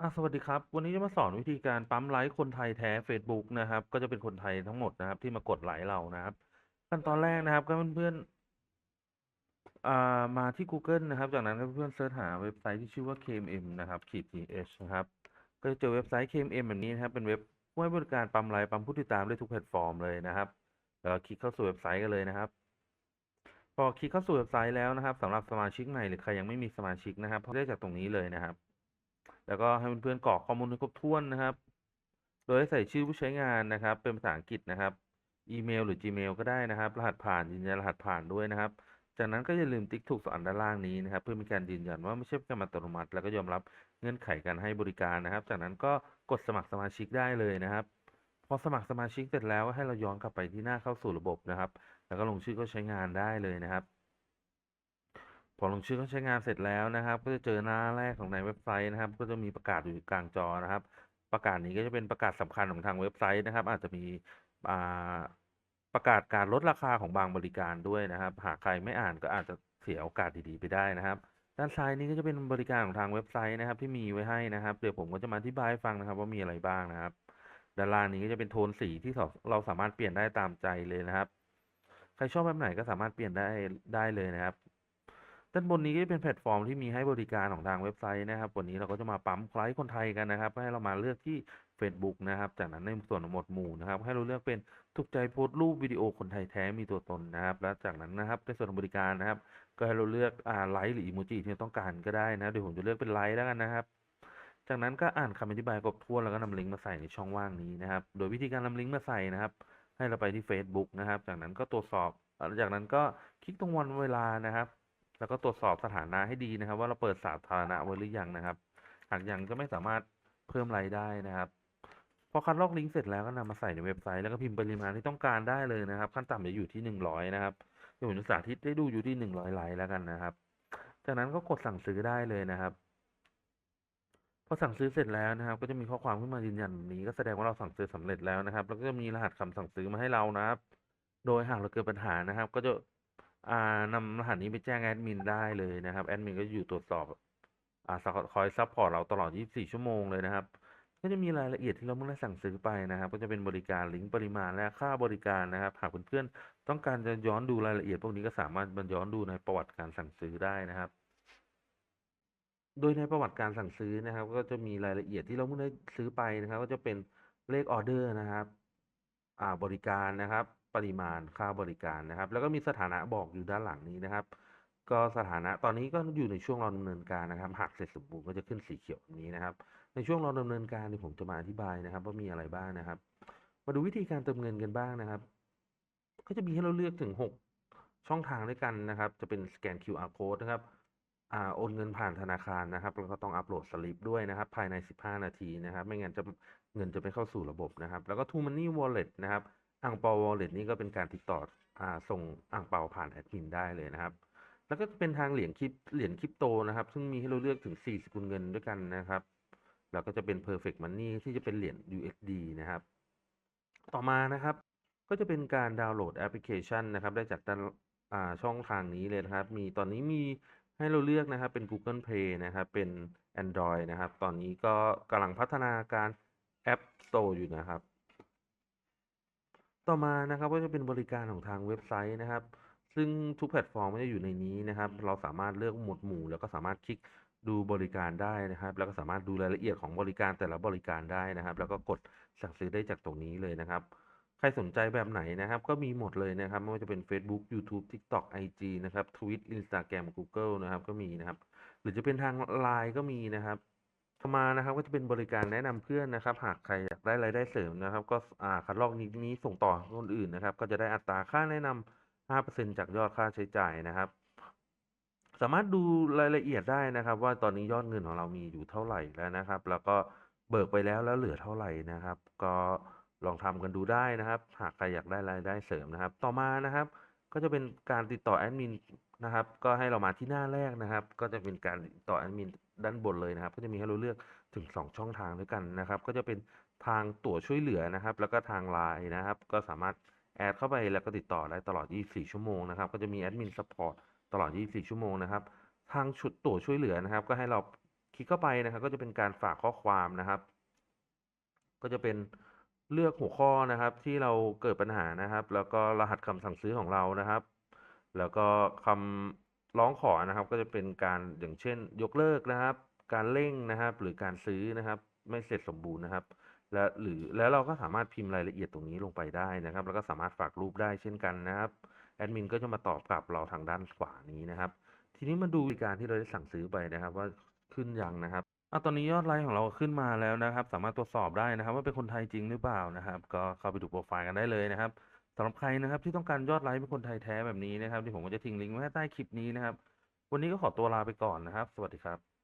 อ่าสวัสดีครับ วันนี้จะมาสอนวิธีการปั๊มไลค์คนไทยแท้ Facebook นะครับ ก็จะเป็นคนไทยทั้งหมดนะครับ ที่มากดไลค์เรานะครับขั้นตอนแรกนะครับก็เพื่อนๆอ่ามาที่ Google นะครับ จากนั้นก็เพื่อนเสิร์ชหาเว็บไซต์ที่ชื่อว่า KMM นะครับขีด th นะครับ ก็จะเจอเว็บไซต์ KMM แบบนี้นะครับ เป็นเว็บผู้ให้บริการปั๊มไลค์ปั๊มผู้ติดตามได้ทุกแพลตฟอร์มเลยนะครับแล้วคลิกเข้าสู่เว็บไซต์กันเลยนะครับพอคลิกเข้าสู่เว็บไซต์แล้วนะครับสำหรับสมาชิกใหม่หรือใครยังไม่มีสมาชิกนะครับเลือกจากตรงนี้เลยนะครับ แล้วก็ให้เพื่อนๆกรอกข้อมูลให้ครบถ้วนนะครับ โดยให้ใส่ชื่อผู้ใช้งานนะครับ เป็นภาษาอังกฤษนะครับ อีเมลหรือ Gmail ก็ได้นะครับ รหัสผ่านยืนยันรหัสผ่านด้วยนะครับ จากนั้นก็อย่าลืมติ๊กถูกสอนด้านล่างนี้นะครับ เพื่อเป็นการยืนยันว่าไม่ใช่การอัตโนมัติ แล้วก็ยอมรับเงื่อนไขการให้บริการนะครับ จากนั้นก็กดสมัครสมาชิกได้เลยนะครับ พอสมัครสมาชิกเสร็จแล้วให้เราย้อนกลับไปที่หน้าเข้าสู่ระบบนะครับ แล้วก็ลงชื่อเข้าใช้งานได้เลยนะครับ พอลงชื่อเข้าใช้งานเสร็จแล้วนะครับ ก็จะเจอหน้าแรกของในเว็บไซต์นะครับ ก็จะมีประกาศอยู่กลางจอนะครับ ประกาศนี้ก็จะเป็นประกาศสำคัญของทางเว็บไซต์นะครับ อาจจะมีประกาศการลดราคาของบางบริการด้วยนะครับ หากใครไม่อ่านก็อาจจะเสียโอกาสดีๆไปได้นะครับ ด้านซ้ายนี้ก็จะเป็นบริการของทางเว็บไซต์นะครับ ที่มีไว้ให้นะครับ เดี๋ยวผมก็จะมาอธิบายฟังนะครับ ว่ามีอะไรบ้างนะครับ ด้านล่างนี้ก็จะเป็นโทนสีที่เราสามารถเปลี่ยนได้ตามใจเลยนะครับ ใครชอบแบบไหนก็สามารถเปลี่ยนได้ได้เลยนะครับ ด้านบนนี้ก็เป็นแพลตฟอร์มที่มีให้บริการของทางเว็บไซต์นะครับวันนี้เราก็จะมาปั๊มไลค์คนไทยกันนะครับให้เรามาเลือกที่ Facebook นะครับจากนั้นในส่วนของหมวดหมู่นะครับให้เราเลือกเป็นถูกใจโพสต์รูปวิดีโอคนไทยแท้มีตัวตนนะครับ แล้วจากนั้นนะครับในส่วนของบริการนะครับ ก็ให้เราเลือกอ่าไลค์หรืออีโมจิที่เราต้องการก็ได้นะเดี๋ยวผมจะเลือกเป็นไลค์แล้วกันนะครับจากนั้นก็อ่านคำอธิบายครบถ้วนแล้วก็นำลิงก์มาใส่ในช่องว่างนี้นะครับ โดยวิธีการนำลิงก์มาใส่นะครับ ให้เราไปที่ Facebook นะครับ จากนั้นก็ตรวจสอบหลังจากนั้นก็คลิกตรงวันเวลานะครับ แล้วก็ตรวจสอบสถานะให้ดีนะครับ ว่าเราเปิดสาธารณะไว้หรือยังนะครับ หากยังก็ไม่สามารถเพิ่มรายได้นะครับพอคัดลอกลิงก์เสร็จแล้วก็นำมาใส่ในเว็บไซต์แล้วก็พิมพ์ปริมาณที่ต้องการได้เลยนะครับ ขั้นต่ำจะอยู่ที่หนึ่งร้อยนะครับเดี๋ยวผมจะสาธิตได้ดูอยู่ที่หนึ่งร้อยไลค์แล้วกันนะครับ จากนั้นก็กดสั่งซื้อได้เลยนะครับพอสั่งซื้อเสร็จแล้วนะครับ ก็จะมีข้อความขึ้นมายืนยันแบบนี้ก็แสดงว่าเราสั่งซื้อสำเร็จแล้วนะครับ แล้วก็จะมีรหัสคำสั่งซื้อมาให้เรานะครับ โดยหากเราเกิดปัญหานะครับ ก็จะ อ่านำรหัสนี้ไปแจ้งแอดมินได้เลยนะครับ แอดมินก็อยู่ตรวจสอบ อ่าคอยซัพพอร์ตเราตลอด 24 ชั่วโมงเลยนะครับ ก็จะมีรายละเอียดที่เราเมื่อได้สั่งซื้อไปนะครับ ก็จะเป็นบริการลิงก์ปริมาณและค่าบริการนะครับ หากเพื่อนๆต้องการจะย้อนดูรายละเอียด พวกนี้ก็สามารถมันย้อนดูในประวัติการสั่งซื้อได้นะครับโดยในประวัติการสั่งซื้อนะครับ ก็จะมีรายละเอียดที่เราเมื่อได้ซื้อไปนะครับ ก็จะเป็นเลขออเดอร์นะครับ อ่าบริการนะครับ ริมาณค่าบริการนะครับ แล้วก็มีสถานะบอกอยู่ด้านหลังนี้นะครับ ก็สถานะตอนนี้ก็อยู่ในช่วงรอดำเนินการนะครับ หากเสร็จสมบูรณ์ก็จะขึ้นสีเขียวแบบนี้นะครับ ในช่วงรอดำเนินการที่ผมจะมาอธิบายนะครับ ว่ามีอะไรบ้างนะครับ มาดูวิธีการเติมเงินกันบ้างนะครับ ก็จะมีให้เราเลือกถึง 6 ช่องทางด้วยกันนะครับ จะเป็นสแกน QR code นะครับอ่าโอนเงินผ่านธนาคารนะครับแล้วก็ต้องอัปโหลดสลิปด้วยนะครับ ภายใน 15 นาทีนะครับ ไม่งั้นจะเงินจะไม่เข้าสู่ระบบนะครับ แล้วก็ True Money Wallet นะครับ อ่างเปา Wallet นี่ก็เป็นการติดต่ออส่งอ่างเปาผ่านแอดมินได้เลยนะครับ แล้วก็เป็นทางเหรียญคริปเหรียญคริปโตนะครับ ซึ่งมีให้เราเลือกถึง 4 สกุลเงินด้วยกันนะครับ แล้วก็จะเป็น Perfect Money ที่จะเป็นเหรียญ USD นะครับ ต่อมานะครับ ก็จะเป็นการดาวน์โหลดแอปพลิเคชันนะครับ ได้จากด้านช่องทางนี้เลยนะครับ มีตอนนี้มีให้เราเลือกนะครับเป็น Google Play นะครับ เป็น Android นะครับ ตอนนี้ก็กำลังพัฒนาการ App Store อยู่นะครับ ต่อมานะครับก็จะเป็นบริการของทางเว็บไซต์นะครับ ซึ่งทุกแพลตฟอร์มก็จะอยู่ในนี้นะครับ เราสามารถเลือกหมวดหมู่ แล้วก็สามารถคลิกดูบริการได้นะครับ แล้วก็สามารถดูรายละเอียดของบริการแต่ละบริการได้นะครับ แล้วก็กดสั่งซื้อได้จากตรงนี้เลยนะครับ ใครสนใจแบบไหนนะครับ ก็มีหมดเลยนะครับไม่ว่าจะเป็น Facebook YouTube TikTok IG นะครับ Twitter Instagram Google นะครับก็มีนะครับ หรือจะเป็นทาง Line ก็มีนะครับ ต่อมานะครับก็จะเป็นบริการแนะนำเพื่อนนะครับ หากใครอยากได้รายได้เสริมนะครับ ก็อ่าคัดลอกนี้นี้ส่งต่อคนอื่นนะครับ ก็จะได้อัตราค่าแนะนำ5%จากยอดค่าใช้จ่ายนะครับ สามารถดูรายละเอียดได้นะครับ ว่าตอนนี้ยอดเงินของเรามีอยู่เท่าไหร่แล้วนะครับ แล้วก็เบิกไปแล้วแล้วเหลือเท่าไหร่นะครับ ก็ลองทำกันดูได้นะครับ หากใครอยากได้รายได้เสริมนะครับ ต่อมานะครับ ก็จะเป็นการติดต่อแอดมินนะครับ ก็ให้เรามาที่หน้าแรกนะครับ ก็จะเป็นการติดต่อแอดมินด้านบนเลยนะครับ ก็จะมีให้เราเลือกถึง 2 ช่องทางด้วยกันนะครับ ก็จะเป็นทางตั๋วช่วยเหลือนะครับ แล้วก็ทางไลน์นะครับ ก็สามารถแอดเข้าไปแล้วก็ติดต่อได้ตลอด 24 ชั่วโมงนะครับ ก็จะมีแอดมินซัพพอร์ตตลอด 24 ชั่วโมงนะครับ ทางชุดตั๋วช่วยเหลือนะครับ ก็ให้เราคคลิกเข้าไปนะครับ ก็จะเป็นการฝากข้อความนะครับ ก็จะเป็น เลือกหัวข้อนะครับที่เราเกิดปัญหานะครับ แล้วก็รหัสคำสั่งซื้อของเรานะครับ แล้วก็คำร้องขอนะครับ ก็จะเป็นการอย่างเช่น ยกเลิกนะครับ การเร่งนะครับ หรือการซื้อนะครับ ไม่เสร็จสมบูรณ์นะครับ และหรือแล้วเราก็สามารถพิมพ์รายละเอียดตรงนี้ลงไปได้นะครับ แล้วก็สามารถฝากรูปได้เช่นกันนะครับแอดมินก็จะมาตอบกลับเราทางด้านขวานี้นะครับ ทีนี้มาดูบริการที่เราได้สั่งซื้อไปนะครับ ว่าขึ้นยังนะครับ อะตอนนี้ยอดไลค์ของเราขึ้นมาแล้วนะครับ สามารถตรวจสอบได้นะครับว่า เป็นคนไทยจริงหรือเปล่านะครับ ก็เข้าไปดูโปรไฟล์กันได้เลยนะครับสำหรับใครนะครับที่ต้องการยอดไลค์เป็นคนไทยแท้แบบนี้นะครับที่ผมก็จะทิ้งลิงก์ไว้ให้ใต้คลิปนี้นะครับ วันนี้ก็ขอตัวลาไปก่อนนะครับ สวัสดีครับ